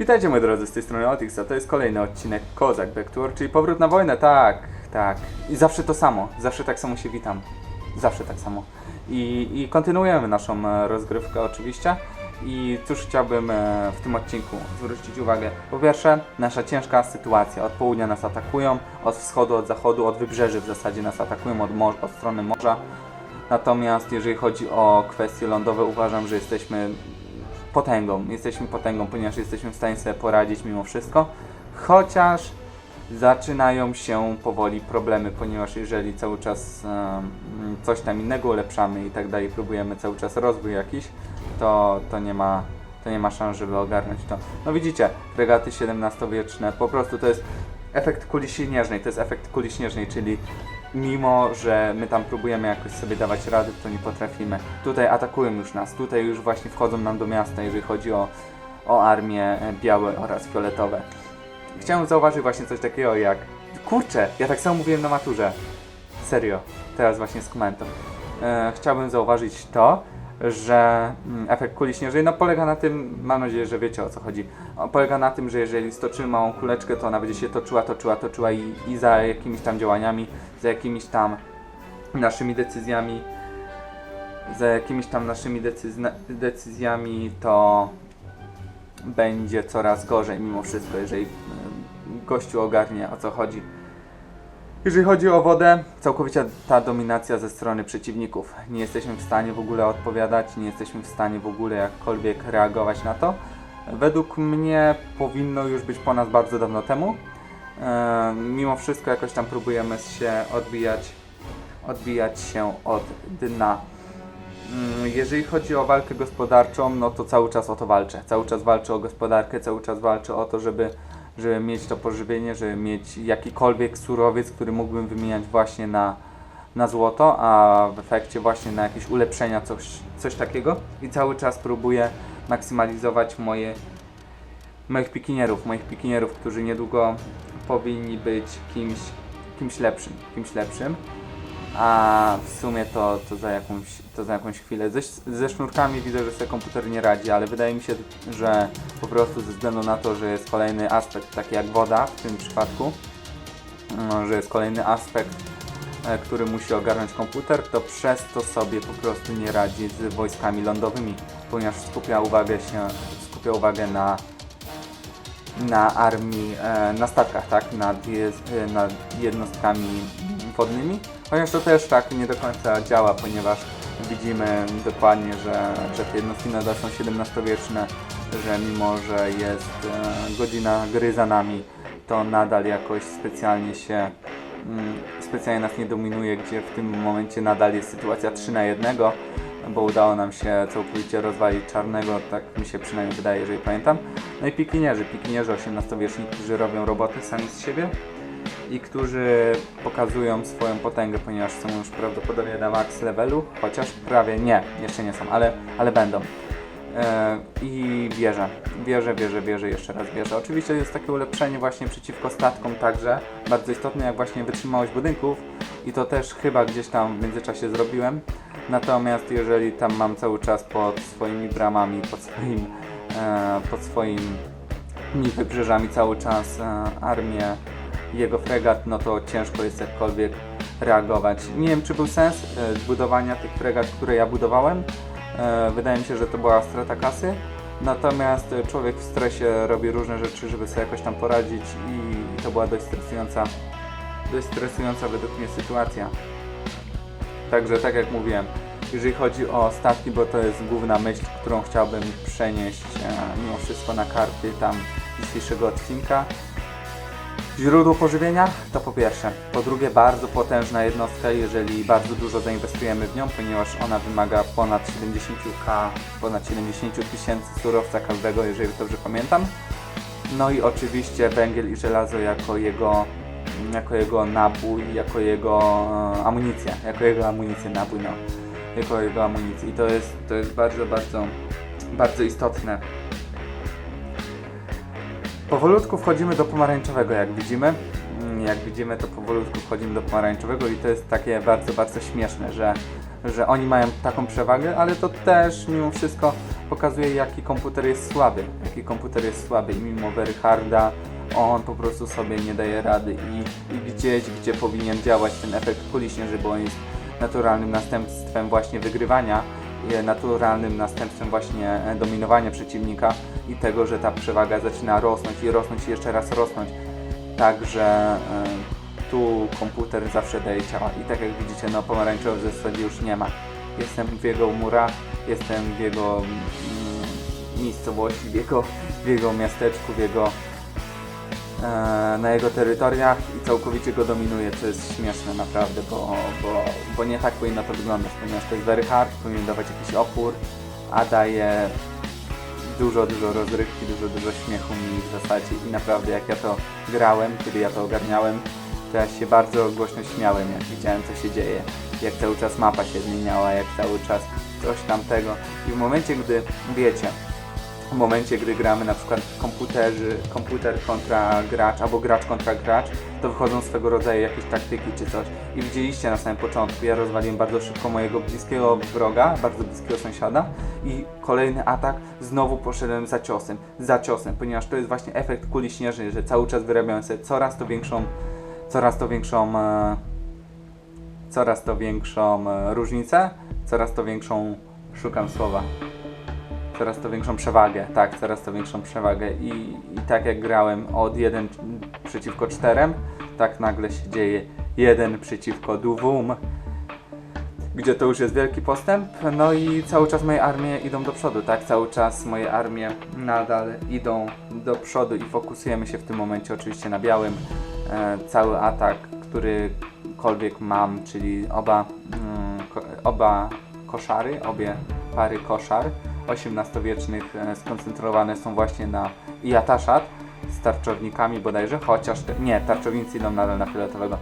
Witajcie moi drodzy, z tej strony Otix, a to jest kolejny odcinek Kozak Backtour, czyli powrót na wojnę, tak, tak. I zawsze to samo, zawsze tak samo się witam. Zawsze tak samo. I, i kontynuujemy naszą e, rozgrywkę oczywiście. I cóż chciałbym e, w tym odcinku zwrócić uwagę. Po pierwsze, nasza ciężka sytuacja. Od południa nas atakują, od wschodu, od zachodu, od wybrzeży w zasadzie nas atakują, od, mor- od strony morza. Natomiast jeżeli chodzi o kwestie lądowe, uważam, że jesteśmy potęgą. Jesteśmy potęgą, ponieważ jesteśmy w stanie sobie poradzić mimo wszystko. Chociaż zaczynają się powoli problemy, ponieważ jeżeli cały czas em, coś tam innego ulepszamy i tak dalej, próbujemy cały czas rozwój jakiś, to, to nie ma to nie ma szans, żeby ogarnąć to. No widzicie, fregaty XVII-wieczne, po prostu to jest efekt kuli śnieżnej, to jest efekt kuli śnieżnej, czyli mimo, że my tam próbujemy jakoś sobie dawać radę, to nie potrafimy. Tutaj atakują już nas, tutaj już właśnie wchodzą nam do miasta, jeżeli chodzi o, o armię e, białe oraz fioletowe. Chciałem zauważyć właśnie coś takiego jak... Kurczę, ja tak samo mówiłem na maturze. Serio, teraz właśnie z komentem. E, chciałbym zauważyć to, że mm, efekt kuli śnieżnej no, polega na tym, mam nadzieję, że wiecie o co chodzi. Polega na tym, że jeżeli stoczymy małą kuleczkę, to ona będzie się toczyła, toczyła, toczyła i, i za jakimiś tam działaniami, za jakimiś tam naszymi decyzjami, za jakimiś tam naszymi decyzjami, to będzie coraz gorzej mimo wszystko, jeżeli em, gościu ogarnie o co chodzi. Jeżeli chodzi o wodę, całkowicie ta dominacja ze strony przeciwników. Nie jesteśmy w stanie w ogóle odpowiadać, nie jesteśmy w stanie w ogóle jakkolwiek reagować na to. Według mnie powinno już być po nas bardzo dawno temu. E, mimo wszystko jakoś tam próbujemy się odbijać, odbijać się od dna. Mm, Jeżeli chodzi o walkę gospodarczą, no to cały czas o to walczę. Cały czas walczę o gospodarkę, cały czas walczę o to, żeby, żeby mieć to pożywienie, żeby mieć jakikolwiek surowiec, który mógłbym wymieniać właśnie na, na złoto, a w efekcie właśnie na jakieś ulepszenia, coś, coś takiego. I cały czas próbuję maksymalizować moje, moich pikinierów, moich pikinierów, którzy niedługo powinni być kimś, kimś lepszym, kimś lepszym. A w sumie to, to, za, jakąś, to za jakąś chwilę. Ze, ze sznurkami widzę, że sobie komputer nie radzi, ale wydaje mi się, że po prostu ze względu na to, że jest kolejny aspekt, taki jak woda w tym przypadku, no, że jest kolejny aspekt, e, który musi ogarnąć komputer, to przez to sobie po prostu nie radzi z wojskami lądowymi, ponieważ skupia uwagę się, skupia uwagę na na armii, e, na statkach, tak, nad, e, nad jednostkami wodnymi. Chociaż to też tak nie do końca działa, ponieważ widzimy dokładnie, że, te jednostki są XVII-wieczne, że mimo, że jest e, godzina gry za nami, to nadal jakoś specjalnie się, mm, specjalnie nas nie dominuje, gdzie w tym momencie nadal jest sytuacja 3 na 1, bo udało nam się całkowicie rozwalić czarnego, tak mi się przynajmniej wydaje, jeżeli pamiętam. No i pikinierzy, pikinierzy XVIII-wieczni, którzy robią roboty sami z siebie i którzy pokazują swoją potęgę, ponieważ są już prawdopodobnie na max levelu, chociaż prawie nie, jeszcze nie są, ale, ale będą. E, I wieżę, wieżę, wieżę, wieżę, jeszcze raz wieżę. Oczywiście jest takie ulepszenie właśnie przeciwko statkom także, bardzo istotne jak właśnie wytrzymałość budynków i to też chyba gdzieś tam w międzyczasie zrobiłem. Natomiast jeżeli tam mam cały czas pod swoimi bramami, pod swoim, e, pod swoimi wybrzeżami cały czas e, armię jego fregat, no to ciężko jest jakkolwiek reagować. Nie wiem, czy był sens e, budowania tych fregat, które ja budowałem. E, wydaje mi się, że to była strata kasy. Natomiast człowiek w stresie robi różne rzeczy, żeby sobie jakoś tam poradzić i to była dość stresująca, dość stresująca według mnie sytuacja. Także tak jak mówiłem, jeżeli chodzi o statki, bo to jest główna myśl, którą chciałbym przenieść e, mimo wszystko na karty tam dzisiejszego odcinka. Źródło pożywienia to po pierwsze. Po drugie bardzo potężna jednostka, jeżeli bardzo dużo zainwestujemy w nią, ponieważ ona wymaga ponad 70k, ponad 70 tysięcy surowca każdego, jeżeli dobrze pamiętam. No i oczywiście węgiel i żelazo jako jego, jako jego nabój, jako jego e, amunicję, jako jego amunicję, nabój no, jako jego amunicję i to jest, to jest bardzo, bardzo, bardzo istotne. Powolutku wchodzimy do pomarańczowego, jak widzimy. Mm, Jak widzimy, to powolutku wchodzimy do pomarańczowego i to jest takie bardzo, bardzo śmieszne, że, że oni mają taką przewagę, ale to też mimo wszystko pokazuje jaki komputer jest słaby, jaki komputer jest słaby. I mimo very harda on po prostu sobie nie daje rady i, i gdzieś, gdzie powinien działać ten efekt kuli śnieży, bo on jest naturalnym następstwem właśnie wygrywania, naturalnym następstwem właśnie e, dominowania przeciwnika i tego, że ta przewaga zaczyna rosnąć i rosnąć i jeszcze raz rosnąć. Także e, tu komputer zawsze daje ciała i tak jak widzicie, no pomarańczowy w zasadzie już nie ma. Jestem w jego murach, jestem w jego mm, miejscowości, w jego, w jego miasteczku, w jego e, na jego terytoriach i całkowicie go dominuje, co jest śmieszne naprawdę, bo, bo, bo nie tak powinno to wyglądać, ponieważ to jest very hard, powinien dawać jakiś opór, a daje dużo, dużo rozrywki, dużo, dużo śmiechu mi w zasadzie. I naprawdę jak ja to grałem, kiedy ja to ogarniałem, to ja się bardzo głośno śmiałem, jak widziałem co się dzieje, jak cały czas mapa się zmieniała, jak cały czas coś tamtego i w momencie, gdy wiecie, w momencie, gdy gramy na przykład komputerzy, komputer kontra gracz albo gracz kontra gracz, to wychodzą swego rodzaju jakieś taktyki czy coś. I widzieliście na samym początku, ja rozwaliłem bardzo szybko mojego bliskiego wroga, bardzo bliskiego sąsiada i kolejny atak, znowu poszedłem za ciosem, za ciosem, ponieważ to jest właśnie efekt kuli śnieżnej, że cały czas wyrabiałem sobie coraz to większą, coraz to większą, e, coraz to większą e, różnicę, coraz to większą, szukam słowa, coraz to większą przewagę, tak, coraz to większą przewagę. I, i tak jak grałem od 1 przeciwko 4, tak nagle się dzieje 1 przeciwko 2, gdzie to już jest wielki postęp, no i cały czas moje armie idą do przodu, tak, cały czas moje armie nadal idą do przodu i fokusujemy się w tym momencie oczywiście na białym, e, cały atak, którykolwiek mam, czyli oba, mm, ko, oba koszary, obie pary koszar, XVIII-wiecznych e, skoncentrowane są właśnie na Iataszat z tarczownikami bodajże, chociaż nie, tarczownicy idą nadal na fioletowego,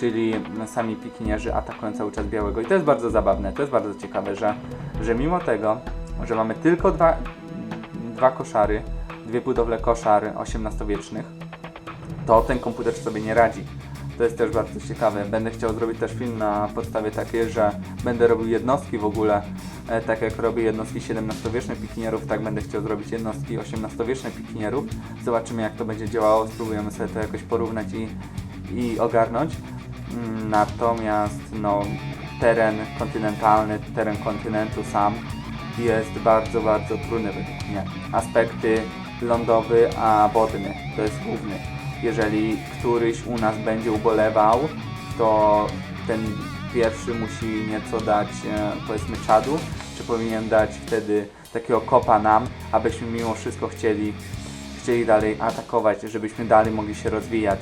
czyli sami pikinierzy atakują cały czas białego i to jest bardzo zabawne, to jest bardzo ciekawe, że, że mimo tego, że mamy tylko dwa, dwa koszary, dwie budowle koszar XVIII-wiecznych, to ten komputer sobie nie radzi. To jest też bardzo ciekawe. Będę chciał zrobić też film na podstawie takiej, że będę robił jednostki w ogóle, e, tak jak robię jednostki XVII-wiecznych pikinierów, tak będę chciał zrobić jednostki XVIII-wiecznych pikinierów. Zobaczymy jak to będzie działało, spróbujemy sobie to jakoś porównać i, i ogarnąć. Mm, Natomiast no, teren kontynentalny, teren kontynentu sam jest bardzo, bardzo trudny według. Aspekty lądowy, a wodny to jest główny. Jeżeli któryś u nas będzie ubolewał, to ten pierwszy musi nieco dać e, powiedzmy czadu, czy powinien dać wtedy takiego kopa nam, abyśmy mimo wszystko chcieli, chcieli dalej atakować, żebyśmy dalej mogli się rozwijać.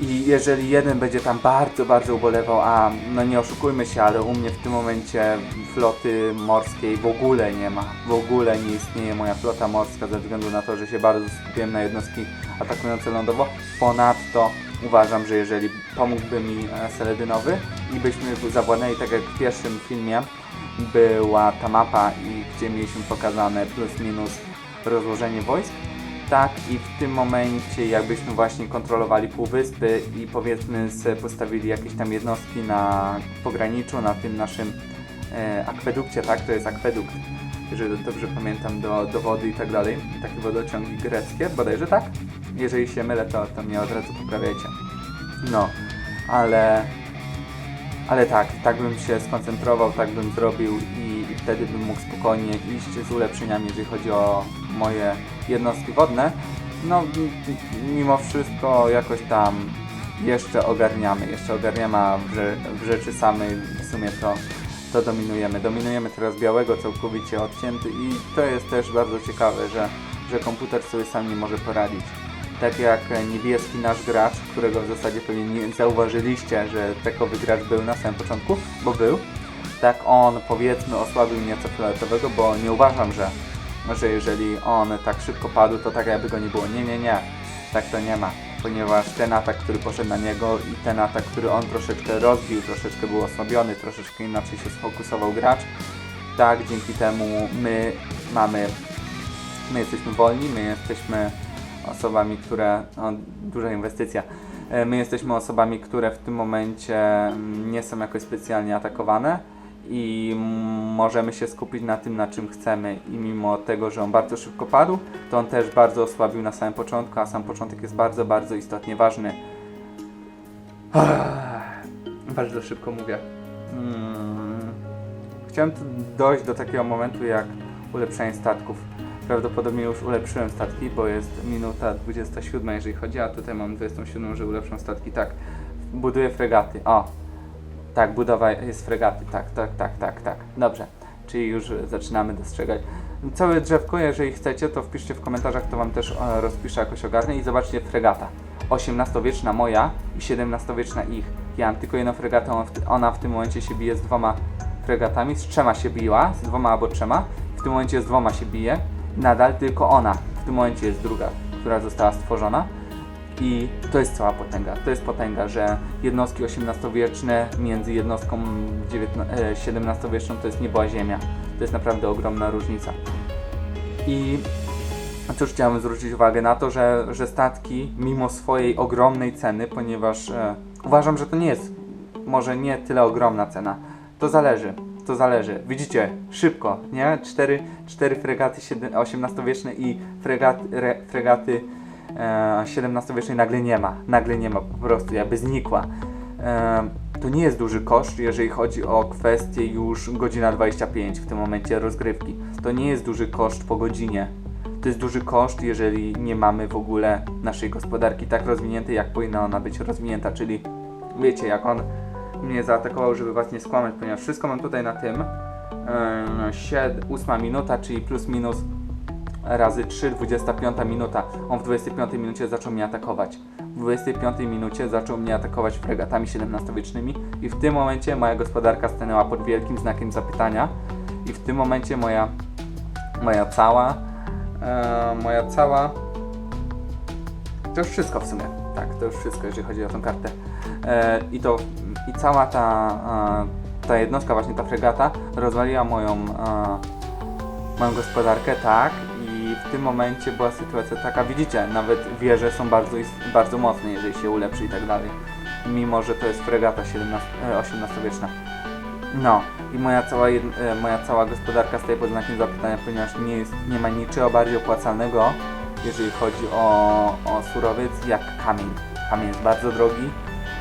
I jeżeli jeden będzie tam bardzo, bardzo ubolewał, a no nie oszukujmy się, ale u mnie w tym momencie floty morskiej w ogóle nie ma. W ogóle nie istnieje moja flota morska ze względu na to, że się bardzo skupiłem na jednostki atakujące lądowo. Ponadto uważam, że jeżeli pomógłby mi e, Seledynowy i byśmy zawładnęli, tak jak w pierwszym filmie była ta mapa i gdzie mieliśmy pokazane plus minus rozłożenie wojsk, tak i w tym momencie jakbyśmy właśnie kontrolowali półwyspy i powiedzmy postawili jakieś tam jednostki na pograniczu, na tym naszym e, akwedukcie, tak? To jest akwedukt, jeżeli dobrze pamiętam, do, do wody i tak dalej. Takie wodociągi greckie, bodajże tak? Jeżeli się mylę, to, to mnie od razu poprawiajcie. No, ale ale tak, tak bym się skoncentrował, tak bym zrobił i wtedy bym mógł spokojnie iść z ulepszeniami, jeżeli chodzi o moje jednostki wodne. No, mimo wszystko jakoś tam jeszcze ogarniamy, jeszcze ogarniamy, a w rzeczy samej w sumie to, to dominujemy. Dominujemy teraz białego całkowicie odcięty i to jest też bardzo ciekawe, że, że komputer sobie sam nie może poradzić tak jak niebieski nasz gracz, którego w zasadzie pewnie nie zauważyliście, że takowy gracz był na samym początku, bo był, tak on powiedzmy osłabił nieco fioletowego, bo nie uważam, że, że jeżeli on tak szybko padł, to tak jakby go nie było. Nie, nie, nie, tak to nie ma, ponieważ ten atak, który poszedł na niego i ten atak, który on troszeczkę rozbił, troszeczkę był osłabiony, troszeczkę inaczej się sfokusował gracz, tak dzięki temu my mamy, my jesteśmy wolni, my jesteśmy osobami, które. No, duża inwestycja. E, My jesteśmy osobami, które w tym momencie mm, nie są jakoś specjalnie atakowane i możemy się skupić na tym, na czym chcemy. I mimo tego, że on bardzo szybko padł, to on też bardzo osłabił na samym początku, a sam początek jest bardzo, bardzo istotnie ważny. Bardzo szybko mówię. Mm. Chciałem dojść do takiego momentu jak ulepszenie statków. Prawdopodobnie już ulepszyłem statki, bo jest minuta 27, jeżeli chodzi, a tutaj mam 27, że ulepszą statki. Tak, buduję fregaty. O, tak, budowa jest fregaty. Tak, tak, tak, tak, tak. Dobrze, czyli już zaczynamy dostrzegać. Całe drzewko, jeżeli chcecie, to wpiszcie w komentarzach, to wam też e, rozpiszę jakoś ogarnę i zobaczcie fregata. 18-wieczna moja i 17-wieczna ich. Ja mam tylko jedną fregatę, ona w tym momencie się bije z dwoma fregatami, z trzema się biła, z dwoma albo trzema, w tym momencie z dwoma się bije, nadal tylko ona, w tym momencie jest druga, która została stworzona i to jest cała potęga, to jest potęga, że jednostki XVIII-wieczne między jednostką XIX e, XVII-wieczną to jest niebo a ziemia, to jest naprawdę ogromna różnica. I Cóż, chciałem zwrócić uwagę na to, że, że statki, mimo swojej ogromnej ceny, ponieważ e, uważam, że to nie jest może nie tyle ogromna cena, to zależy, to zależy. Widzicie, szybko, nie? Cztery, cztery fregaty XVIII-wieczne i re, fregaty e, XVII-wieczne nagle nie ma, nagle nie ma, po prostu jakby znikła. E, to nie jest duży koszt, jeżeli chodzi o kwestię już godzina 25 w tym momencie rozgrywki. To nie jest duży koszt po godzinie. To jest duży koszt, jeżeli nie mamy w ogóle naszej gospodarki tak rozwiniętej, jak powinna ona być rozwinięta. Czyli wiecie, jak on mnie zaatakował, żeby was nie skłamać, ponieważ wszystko mam tutaj na tym. Yy, 8 minuta, czyli plus minus razy 3, 25 minuta. On w 25 minucie zaczął mnie atakować. W 25 minucie zaczął mnie atakować fregatami XVII-wiecznymi i w tym momencie moja gospodarka stanęła pod wielkim znakiem zapytania i w tym momencie moja, moja cała, e, moja cała, to już wszystko w sumie, tak, to już wszystko, jeżeli chodzi o tą kartę. E, I to, i cała ta, e, ta jednostka, właśnie ta fregata rozwaliła moją, e, moją gospodarkę, tak, w tym momencie była sytuacja taka, widzicie, nawet wieże są bardzo, bardzo mocne, jeżeli się ulepszy i tak dalej, mimo że to jest fregata 17, e, XVIII-wieczna. No, i moja cała, e, moja cała gospodarka staje pod znakiem zapytania, ponieważ nie, jest, nie ma niczego bardziej opłacalnego, jeżeli chodzi o, o surowiec, jak kamień. Kamień jest bardzo drogi,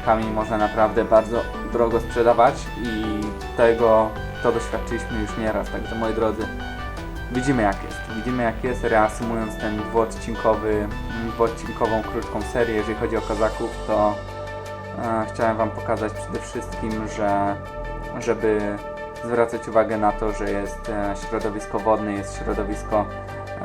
kamień można naprawdę bardzo drogo sprzedawać i tego to doświadczyliśmy już nieraz, także moi drodzy, widzimy jak jest. Widzimy jak jest, reasumując ten dwuodcinkowy, dwuodcinkową krótką serię, jeżeli chodzi o kozaków, to e, chciałem Wam pokazać przede wszystkim, że żeby zwracać uwagę na to, że jest e, środowisko wodne, jest środowisko,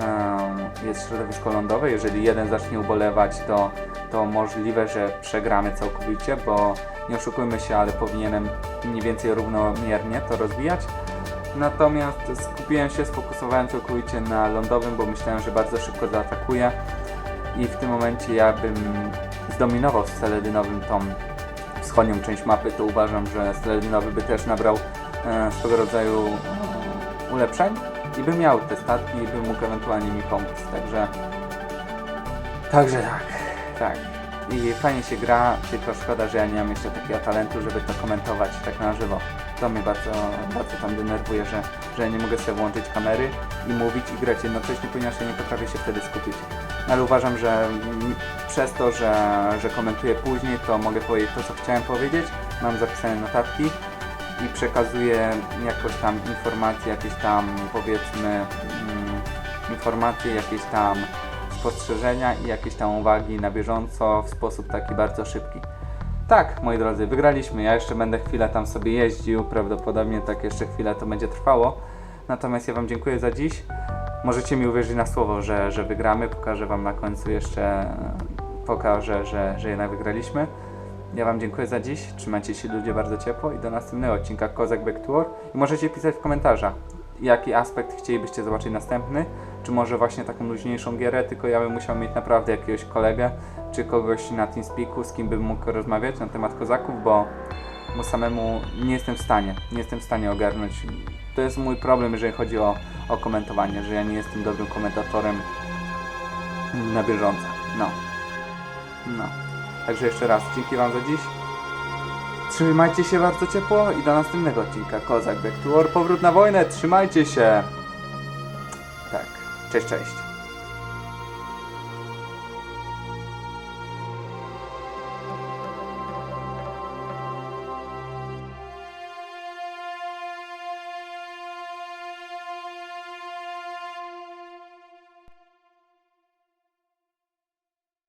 e, jest środowisko lądowe. Jeżeli jeden zacznie ubolewać, to, to możliwe, że przegramy całkowicie, bo nie oszukujmy się, ale powinienem mniej więcej równomiernie to rozwijać. Natomiast skupiłem się, sfokusowałem całkowicie na lądowym, bo myślałem, że bardzo szybko zaatakuje i w tym momencie ja bym zdominował z celedynowym tą wschodnią część mapy, to uważam, że Stradinowy by też nabrał e, swego rodzaju e, ulepszeń i by miał te statki i by mógł ewentualnie mi pomóc. Także, także tak, tak. I fajnie się gra, tylko szkoda, że ja nie mam jeszcze takiego talentu, żeby to komentować tak na żywo. To mnie bardzo, bardzo tam denerwuje, że, że nie mogę sobie włączyć kamery i mówić i grać jednocześnie, ponieważ ja nie potrafię się wtedy skupić. Ale uważam, że przez to, że, że komentuję później, to mogę powiedzieć to, co chciałem powiedzieć. Mam zapisane notatki i przekazuję jakoś tam informacje, jakieś tam powiedzmy mm, informacje, jakieś tam spostrzeżenia i jakieś tam uwagi na bieżąco w sposób taki bardzo szybki. Tak, moi drodzy, wygraliśmy. Ja jeszcze będę chwilę tam sobie jeździł, prawdopodobnie tak jeszcze chwilę to będzie trwało. Natomiast ja Wam dziękuję za dziś. Możecie mi uwierzyć na słowo, że, że wygramy. Pokażę Wam na końcu jeszcze, e, pokażę, że, że jednak wygraliśmy. Ja Wam dziękuję za dziś. Trzymajcie się ludzie bardzo ciepło i do następnego odcinka Kozak Back to War. I możecie pisać w komentarzach, jaki aspekt chcielibyście zobaczyć następny. Czy może właśnie taką luźniejszą gierę, tylko ja bym musiał mieć naprawdę jakiegoś kolegę, czy kogoś na TeamSpeaku, z kim bym mógł rozmawiać na temat kozaków, bo, bo samemu nie jestem w stanie, nie jestem w stanie ogarnąć. To jest mój problem, jeżeli chodzi o, o komentowanie, że ja nie jestem dobrym komentatorem na bieżąco. No. No. Także jeszcze raz dzięki Wam za dziś Trzymajcie się bardzo ciepło i do następnego odcinka Kozak Back to War. Powrót na wojnę, trzymajcie się. Cześć, cześć.